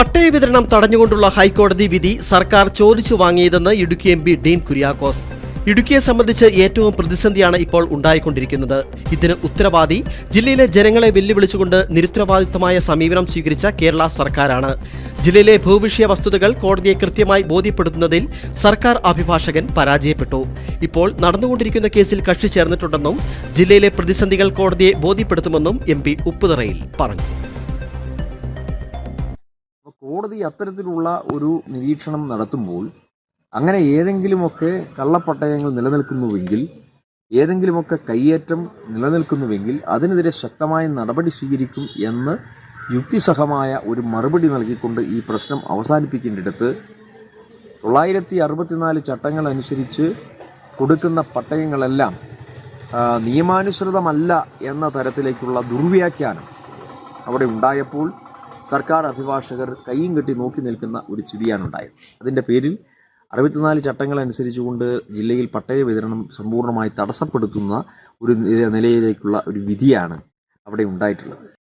പട്ടയ വിതരണം തടഞ്ഞുകൊണ്ടുള്ള ഹൈക്കോടതി വിധി സർക്കാർ ചോദിച്ചു വാങ്ങിയതെന്ന് ഇടുക്കി എം പി ഡീൻ കുര്യാക്കോസ്. ഇടുക്കിയെ സംബന്ധിച്ച് ഏറ്റവും പ്രതിസന്ധിയാണ് ഇപ്പോൾ ഉണ്ടായിക്കൊണ്ടിരിക്കുന്നത്. ഇതിന് ഉത്തരവാദി ജില്ലയിലെ ജനങ്ങളെ വെല്ലുവിളിച്ചുകൊണ്ട് നിരുത്തരവാദിത്തമായ സമീപനം സ്വീകരിച്ച കേരള സർക്കാരാണ്. ജില്ലയിലെ ഭൂവിഷയ വസ്തുതകൾ കോടതിയെ കൃത്യമായി ബോധ്യപ്പെടുത്തുന്നതിൽ സർക്കാർ അഭിഭാഷകൻ പരാജയപ്പെട്ടു. ഇപ്പോൾ നടന്നുകൊണ്ടിരിക്കുന്ന കേസിൽ കക്ഷി ചേർന്നിട്ടുണ്ടെന്നും ജില്ലയിലെ പ്രതിസന്ധികൾ കോടതിയെ ബോധ്യപ്പെടുത്തുമെന്നും എം പി ഉപ്പുതറയിൽ പറഞ്ഞു. കോടതി അത്തരത്തിലുള്ള ഒരു നിരീക്ഷണം നടത്തുമ്പോൾ അങ്ങനെ ഏതെങ്കിലുമൊക്കെ കള്ളപ്പട്ടയങ്ങൾ നിലനിൽക്കുന്നുവെങ്കിൽ ഏതെങ്കിലുമൊക്കെ കയ്യേറ്റം നിലനിൽക്കുന്നുവെങ്കിൽ അതിനെതിരെ ശക്തമായ നടപടി സ്വീകരിക്കും എന്ന് യുക്തിസഹമായ ഒരു മറുപടി നൽകിക്കൊണ്ട് ഈ പ്രശ്നം അവസാനിപ്പിക്കേണ്ടിടത്ത് തൊള്ളായിരത്തി അറുപത്തിനാല് ചട്ടങ്ങൾ അനുസരിച്ച് കൊടുക്കുന്ന പട്ടയങ്ങളെല്ലാം നിയമാനുസൃതമല്ല എന്ന തരത്തിലേക്കുള്ള ദുർവ്യാഖ്യാനം അവിടെ ഉണ്ടായപ്പോൾ സർക്കാർ അഭിഭാഷകർ കൈയും കെട്ടി നോക്കി നിൽക്കുന്ന ഒരു സ്ഥിതിയാണ് ഉണ്ടായത്. അതിന്റെ പേരിൽ അറുപത്തിനാല് ചട്ടങ്ങൾ അനുസരിച്ചുകൊണ്ട് ജില്ലയിൽ പട്ടയ വിതരണം സമ്പൂർണമായി തടസ്സപ്പെടുത്തുന്ന ഒരു നിലയിലേക്കുള്ള ഒരു വിധിയാണ് അവിടെ ഉണ്ടായിട്ടുള്ളത്.